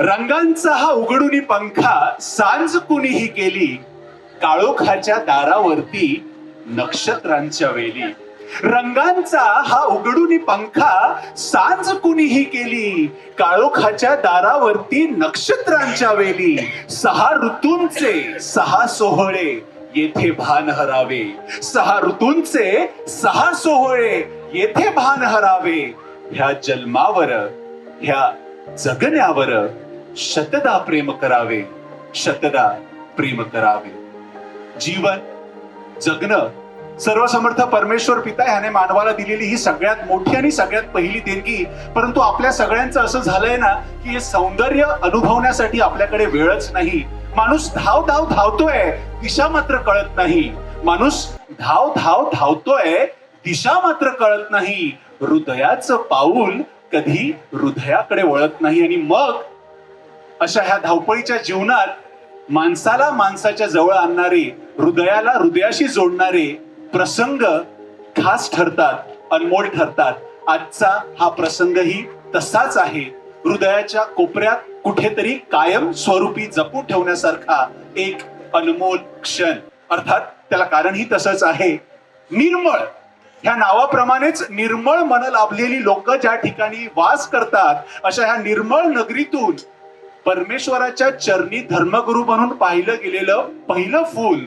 रंगांचा हा उघडूनी पंखा सांज कुणीही केली काळोखाच्या दारावरती नक्षत्रांच्या वेली. रंगांचा हा उघडूनी पंखा सांज कुणीही केली काळोखाच्या दारावरती नक्षत्रांच्या वेली. सहा ऋतूंचे सहा सोहळे येथे भान हरावे. सहा ऋतूंचे सहा सोहळे येथे भान हरावे. ह्या जन्मावर ह्या जगण्यावर शतदा प्रेम करावे शतदा प्रेम करावे. जीवन जगणं सर्वसमर्थ परमेश्वर पिता ह्याने मानवाला दिलेली ही सगळ्यात मोठी आणि सगळ्यात पहिली देणगी. परंतु आपल्या सगळ्यांचं असं झालंय ना की हे सौंदर्य अनुभवण्यासाठी आपल्याकडे वेळच नाही. माणूस धाव धाव धावतोय दिशा मात्र कळत नाही. माणूस धाव धाव धावतोय दिशा मात्र कळत नाही. हृदयाचं पाऊल कधी हृदयाकडे वळत नाही. आणि मग अशा ह्या धावपळीच्या जीवनात माणसाला माणसाच्या जवळ आणणारे हृदयाला हृदयाशी जोडणारे प्रसंग खास ठरतात अनमोल ठरतात. आजचा हा प्रसंगही तसाच आहे. हृदयाच्या कोपऱ्यात कुठेतरी कायम स्वरूपी जपून ठेवण्यासारखा एक अनमोल क्षण. अर्थात त्याला कारणही तसंच आहे. निर्मळ. ह्या नावाप्रमाणेच निर्मळ मन लाभलेली लोक ज्या ठिकाणी वास करतात अशा ह्या निर्मळ नगरीतून परमेश्वराच्या चरणी धर्मगुरू म्हणून पाहिलं गेलेलं पहिलं फूल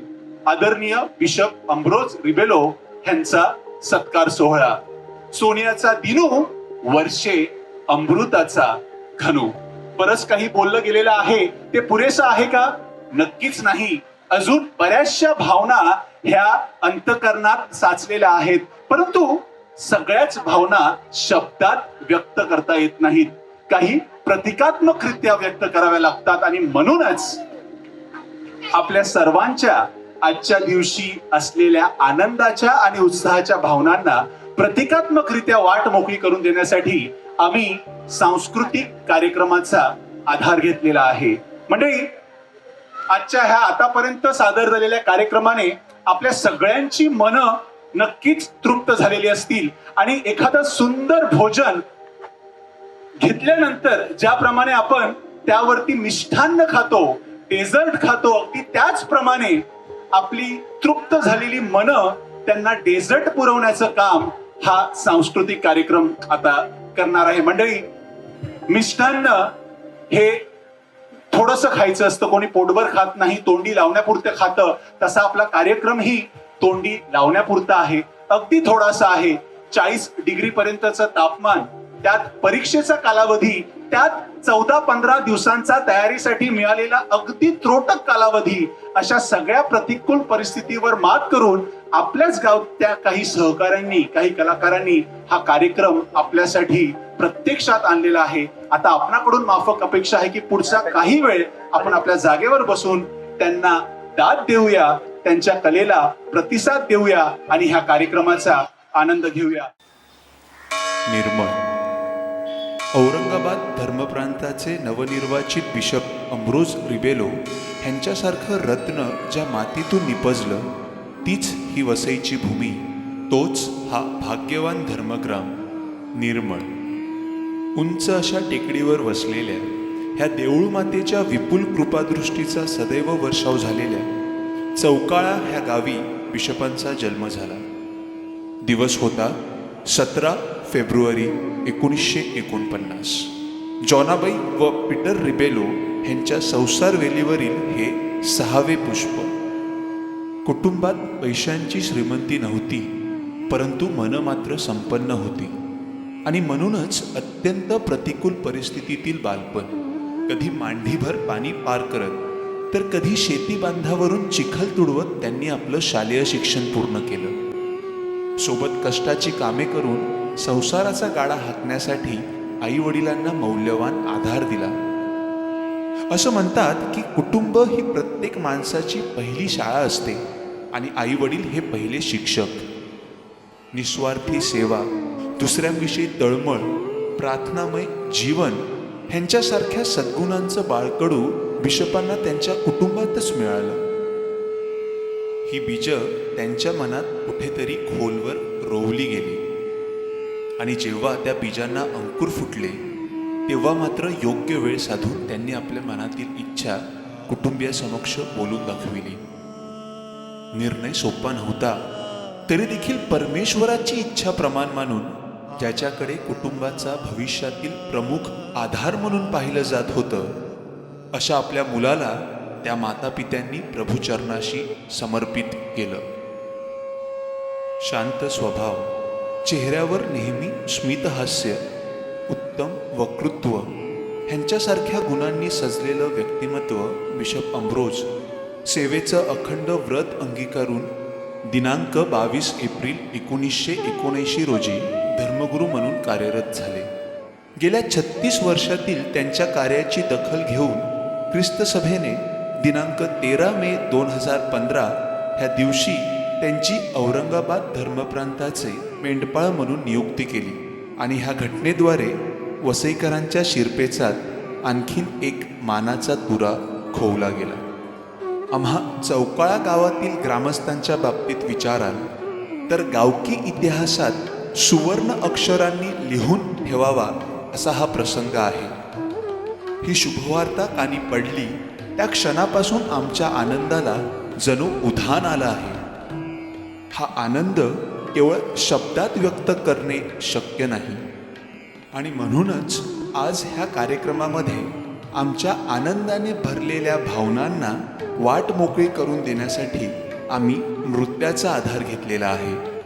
आदरणीय बिशप अम्ब्रोज रिबेलो यांचा सत्कार सोहळा. सोनियाचा दिनू वर्षे अमृताचा घनू. परस काही बोललं गेलेलं आहे ते पुरेसं आहे का? नक्कीच नाही. अजून बऱ्याचशा भावना ह्या अंतकरणात साचलेल्या आहेत. परंतु सगळ्याच भावना शब्दात व्यक्त करता येत नाहीत. काही प्रतिकात्मकरित्या व्यक्त कराव्या लागतात. आणि म्हणूनच आपल्या सर्वांच्या आजच्या दिवशी असलेल्या आनंदाच्या आणि उत्साहाच्या भावनांना प्रतिकात्मकरित्या वाट मोकळी करून देण्यासाठी आम्ही सांस्कृतिक कार्यक्रमाचा आधार घेतलेला आहे. मंडळी आजच्या ह्या आतापर्यंत सादर झालेल्या कार्यक्रमाने आपल्या सगळ्यांची मन नक्कीच तृप्त झालेली असतील. आणि एखादं सुंदर भोजन घेतल्यानंतर ज्याप्रमाणे आपण त्यावरती मिष्ठान्न खातो डेझर्ट खातो अगदी त्याचप्रमाणे आपली तृप्त झालेली मन त्यांना डेझर्ट पुरवण्याचं काम हा सांस्कृतिक कार्यक्रम आता करणार आहे. मंडळी मिष्ठान्न हे थोडस खायचं असतं. कोणी पोटभर खात नाही तोंडी लावण्यापुरतं खातं. तसा आपला कार्यक्रमही तोंडी लावण्यापुरता आहे. अगदी थोडासा आहे. चाळीस डिग्री पर्यंतचं तापमान त्यात परीक्षेचा कालावधी त्यात चौदा पंधरा दिवसांचा तयारीसाठी मिळालेला अगदी त्रोटक कालावधी अशा सगळ्या प्रतिकूल परिस्थितीवर मात करून आपल्याच गावच्या काही सहकाऱ्यांनी काही कलाकारांनी हा कार्यक्रम आपल्यासाठी प्रत्यक्षात आणलेला आहे. आता आपणाकडून माफक अपेक्षा आहे की पुढचा काही वेळ आपण आपल्या जागेवर बसून त्यांना दाद देऊया त्यांच्या कलेला प्रतिसाद देऊया आणि ह्या कार्यक्रमाचा आनंद घेऊया. निर्मळ. औरंगाबाद धर्मप्रांताचे नवनिर्वाचित बिशप अमरोज रिबेलो ह्यांच्यासारखं रत्न ज्या मातीतून निपजलं तीच ही वसईची भूमी तोच हा भाग्यवान धर्मग्राम निर्मळ. उंच अशा टेकडीवर वसलेल्या ह्या देऊळ मातेच्या विपुल कृपादृष्टीचा सदैव वर्षाव झालेल्या चौकाळा ह्या गावी बिशपांचा जन्म झाला. दिवस होता सतरा फेब्रुवारी एकोणीसशे एकोणपन्नास. जॉनाबाई व पीटर रिबेलो ह्यांच्या संसार वेलीवरील हे सहावे पुष्प. कुटुंबात पैशांची श्रीमंती नव्हती परंतु मन मात्र संपन्न होती. आणि म्हणूनच अत्यंत प्रतिकूल परिस्थितीतील बालपण कधी मांडीभर पाणी पार करत तर कधी शेती बांधावरून चिखल तुडवत त्यांनी आपलं शालेय शिक्षण पूर्ण केलं. सोबत कष्टाची कामे करून संसाराचा गाडा हाकण्यासाठी आई वडिलांना मौल्यवान आधार दिला. असं म्हणतात की कुटुंब ही प्रत्येक माणसाची पहिली शाळा असते आणि आई वडील हे पहिले शिक्षक. निस्वार्थी सेवा दुसऱ्यांविषयी तळमळ प्रार्थनामय जीवन ह्यांच्यासारख्या सद्गुणांचं बाळकडू बिशपांना त्यांच्या कुटुंबातच मिळालं. ही बीज त्यांच्या मनात कुठेतरी खोलवर रोवली गेली. आणि जेव्हा त्या बीजांना अंकुर फुटले तेव्हा मात्र योग्य वेळ साधून त्यांनी आपल्या मनातील इच्छा कुटुंबियासमक्ष बोलून दाखविली. निर्णय सोपा नव्हता. तरी देखील परमेश्वराची इच्छा प्रमाण मानून ज्याच्याकडे कुटुंबाचा भविष्यातील प्रमुख आधार म्हणून पाहिलं जात होतं अशा आपल्या मुलाला त्या मातापित्यांनी प्रभुचरणाशी समर्पित केलं. शांत स्वभाव. चेहऱ्यावर नेहमी स्मितहास्य उत्तम वक्तृत्व ह्यांच्यासारख्या गुणांनी सजलेलं व्यक्तिमत्व बिशप अम्ब्रोज सेवेचं अखंड व्रत अंगीकारून दिनांक बावीस एप्रिल एकोणीसशे एकोणऐंशी रोजी धर्मगुरू म्हणून कार्यरत झाले. गेल्या छत्तीस वर्षातील त्यांच्या कार्याची दखल घेऊन ख्रिस्त सभेने दिनांक तेरा मे दोन हजार पंधरा ह्या दिवशी त्यांची औरंगाबाद धर्मप्रांताचे मेंढपाळ म्हणून नियुक्ती केली. आणि ह्या घटनेद्वारे वसईकरांच्या शिरपेचात आणखीन एक मानाचा तुरा खोवला गेला. आम्हा चौकाळा गावातील ग्रामस्थांच्या बाबतीत विचाराल तर गावकी इतिहासात सुवर्ण अक्षरांनी लिहून ठेवावा असा हा प्रसंग आहे. ही शुभवार्ता कानी पडली त्या क्षणापासून आमच्या आनंदाला जणू उधाण आलं आहे. हा आनंद केवळ शब्दात व्यक्त करणे शक्य नाही. आणि म्हणूनच आज ह्या कार्यक्रमामध्ये आमच्या आनंदाने भरलेल्या भावनांना वाट मोकळी करून देण्यासाठी आम्ही नृत्याचा आधार घेतलेला आहे.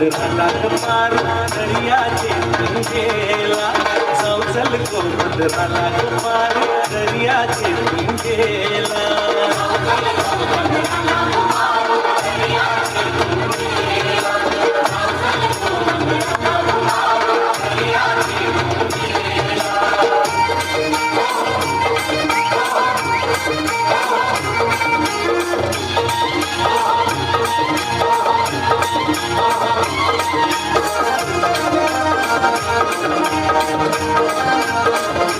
गो बंद झाला दर्याचे गेला चौचल चल गो बंद झाला ग दर्याचे गेला Thank you.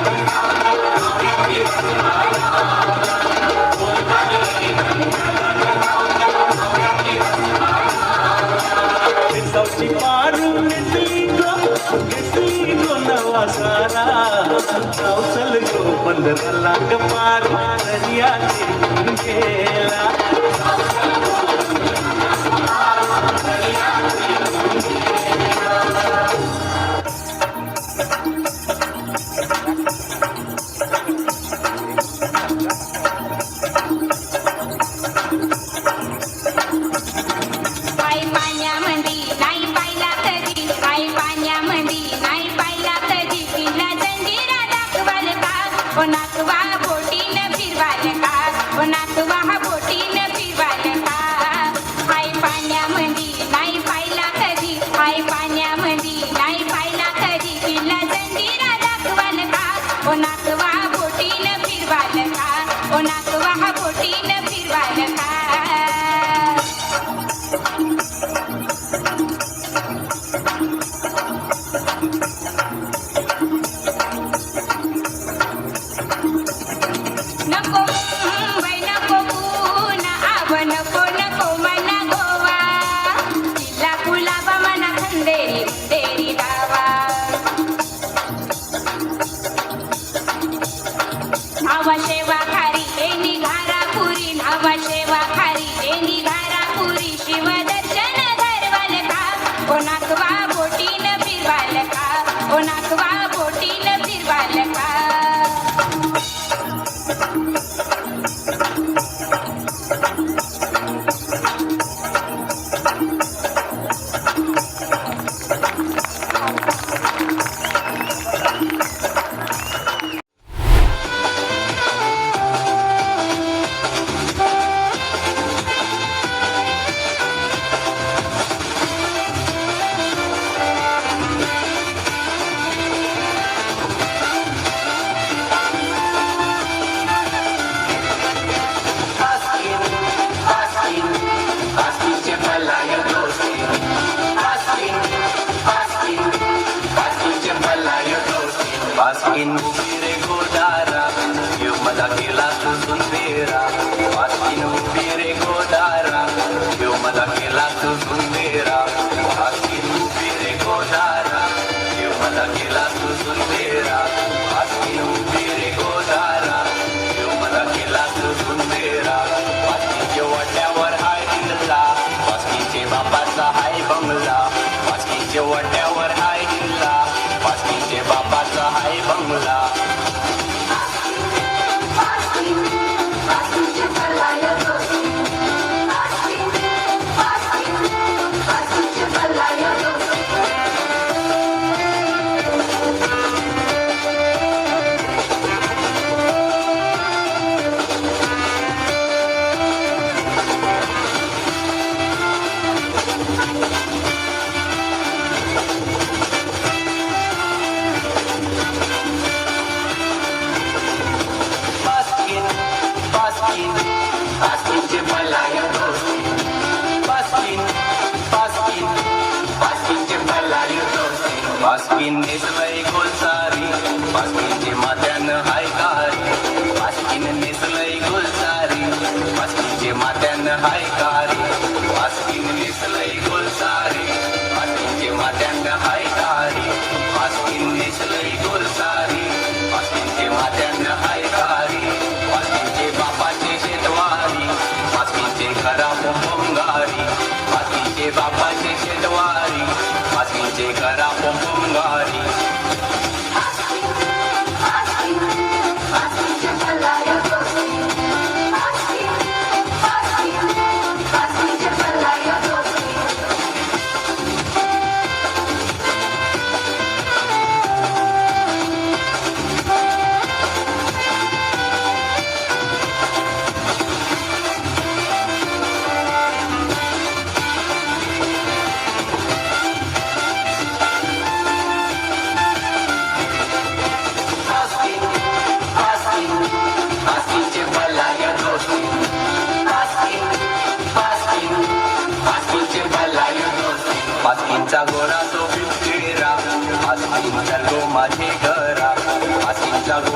जाऊ चल गो पंधराला ग पार दर्याचे गेला. primavera.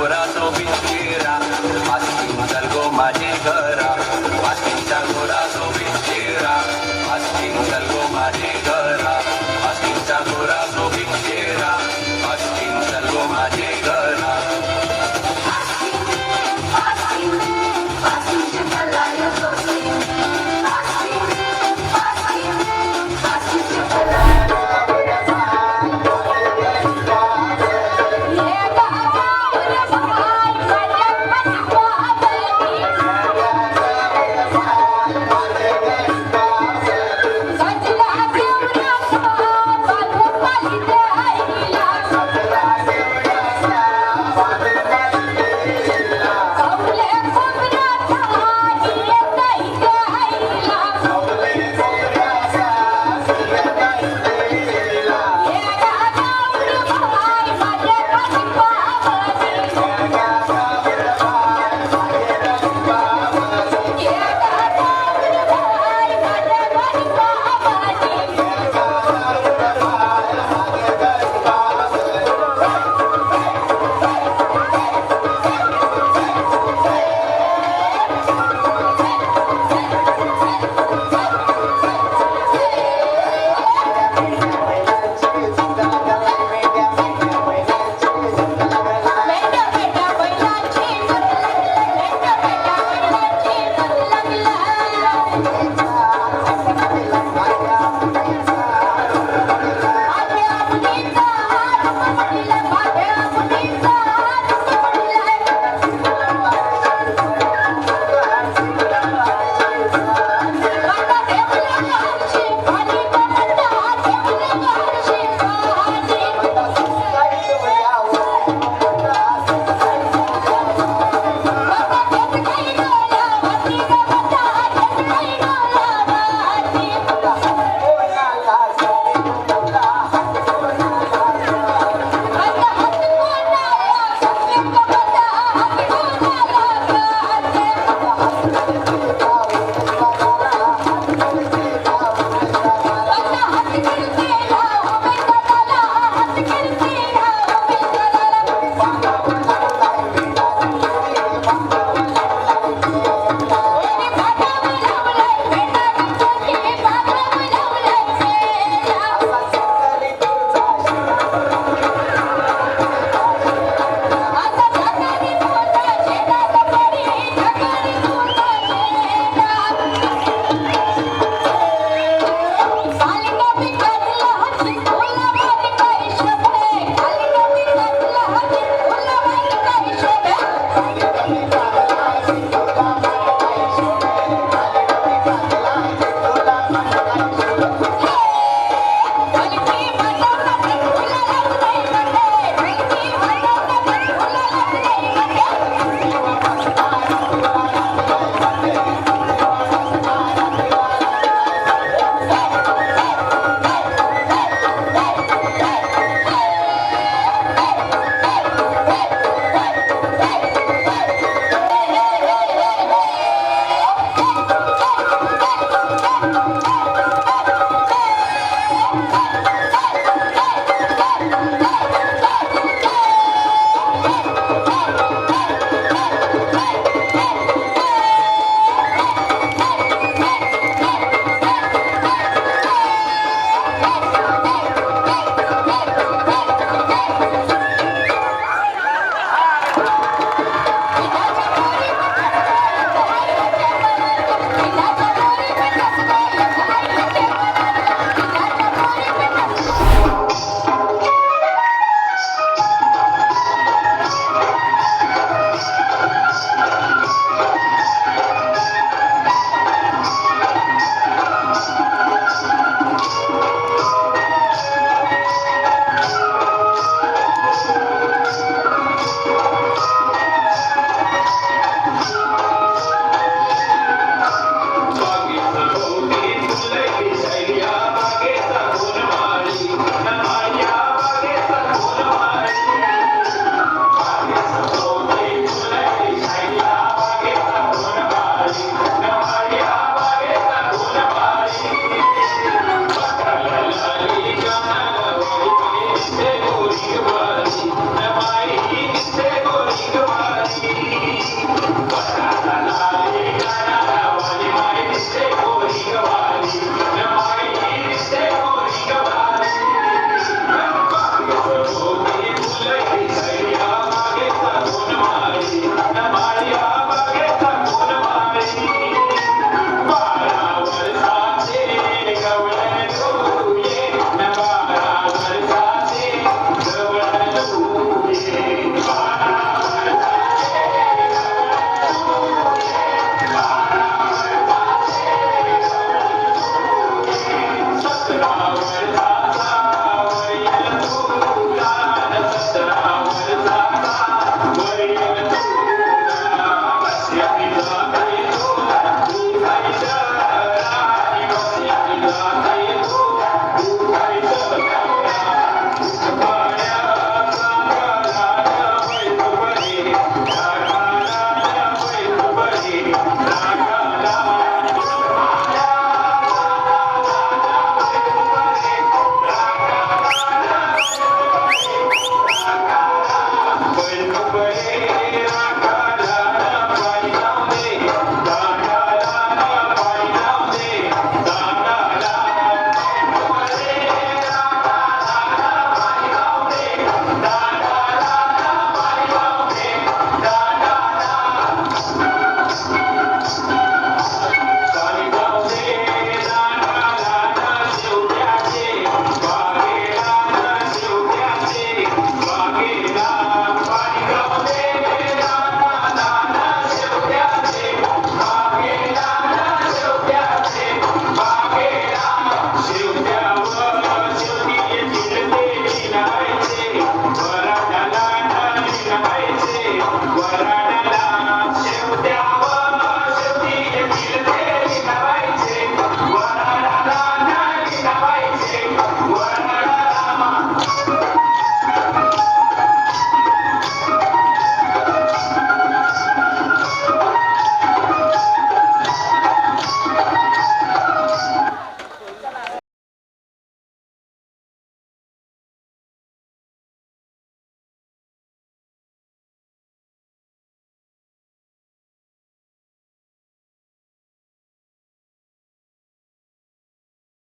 coração.